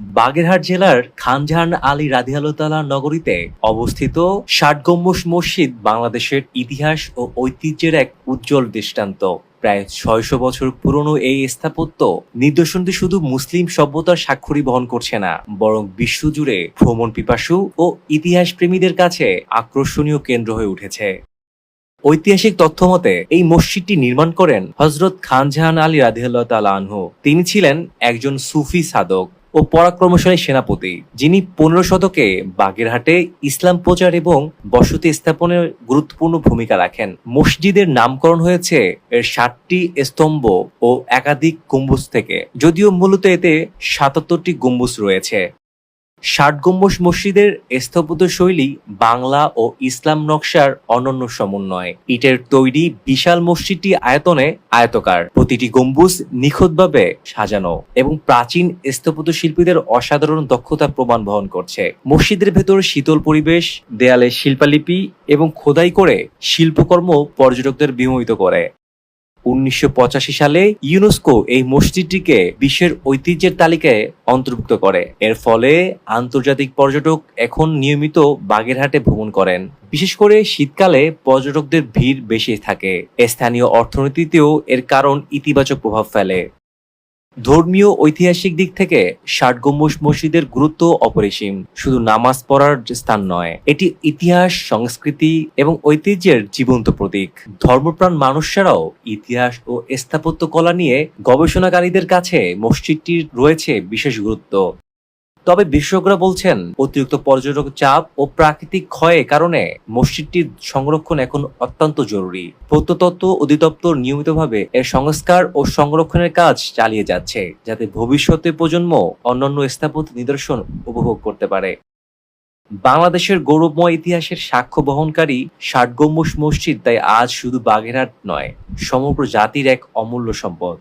বাগেরহাট জেলার খানজাহান আলী রাদিয়ালতালা নগরীতে অবস্থিত ষাট গম্বুজ মসজিদ বাংলাদেশের ইতিহাস ও ঐতিহ্যের এক উজ্জ্বল দৃষ্টান্ত। প্রায় ছয়শো বছর পুরনো এই স্থাপত্য নিদর্শনটি শুধু মুসলিম সভ্যতার স্বাক্ষরই বহন করছে না, বরং বিশ্বজুড়ে ভ্রমণ পিপাসু ও ইতিহাস প্রেমীদের কাছে আকর্ষণীয় কেন্দ্র হয়ে উঠেছে। ঐতিহাসিক তথ্য মতে, এই মসজিদটি নির্মাণ করেন হজরত খানজাহান আলী রাদিয়াল্লাহ তালা আনহু। তিনি ছিলেন একজন সুফি সাধক। ও পরাক্রমশালী সেনাপতি, যিনি পনেরো শতকে বাগেরহাটে ইসলাম প্রচার এবং বসতি স্থাপনের গুরুত্বপূর্ণ ভূমিকা রাখেন। মসজিদের নামকরণ হয়েছে এর ষাটটি স্তম্ভ ও একাধিক গম্বুজ থেকে, যদিও মূলত এতে সাতাত্তরটি গম্বুজ রয়েছে। ষাট গম্বুজ মসজিদের স্থাপত্য শৈলী বাংলা ও ইসলাম নকশার অনন্য সমন্বয়। ইটের তৈরি বিশাল মসজিদটি আয়তনে আয়তকার। প্রতিটি গম্বুজ নিখুঁতভাবে সাজানো এবং প্রাচীন স্থাপত্য শিল্পীদের অসাধারণ দক্ষতা প্রমাণ বহন করছে। মসজিদের ভেতর শীতল পরিবেশ, দেয়ালে শিল্পালিপি এবং খোদাই করে শিল্পকর্ম পর্যটকদের বিমোহিত করে। উনিশশো পঁচাশি সালে ইউনেস্কো এই মসজিদটিকে বিশ্বের ঐতিহ্যের তালিকায় অন্তর্ভুক্ত করে। এর ফলে আন্তর্জাতিক পর্যটক এখন নিয়মিত বাগেরহাটে ভ্রমণ করেন। বিশেষ করে শীতকালে পর্যটকদের ভিড় বেশি থাকে। স্থানীয় অর্থনীতিতেও এর কারণ ইতিবাচক প্রভাব ফেলে। ধর্মীয় ঐতিহাসিক দিক থেকে ষাট গম্বুজ মসজিদের গুরুত্ব অপরিসীম। শুধু নামাজ পড়ার স্থান নয়, এটি ইতিহাস, সংস্কৃতি এবং ঐতিহ্যের জীবন্ত প্রতীক। ধর্মপ্রাণ মানুষেরাও ইতিহাস ও স্থাপত্য কলা নিয়ে গবেষণাকারীদের কাছে মসজিদটির রয়েছে বিশেষ গুরুত্ব। তবে বিশেষজ্ঞরা বলছেন, অতিরিক্ত পর্যটক চাপ ও প্রাকৃতিক ক্ষয়ের কারণে মসজিদটির সংরক্ষণ এখন অত্যন্ত জরুরি। প্রত্নতত্ত্ব অধিদপ্তর নিয়মিতভাবে এর সংস্কার ও সংরক্ষণের কাজ চালিয়ে যাচ্ছে, যাতে ভবিষ্যতে প্রজন্ম অন্যান্য স্থাপত্য নিদর্শন উপভোগ করতে পারে। বাংলাদেশের গৌরবময় ইতিহাসের সাক্ষ্য বহনকারী ষাট গম্বুজ মসজিদ তাই আজ শুধু বাগেরহাট নয়, সমগ্র জাতির এক অমূল্য সম্পদ।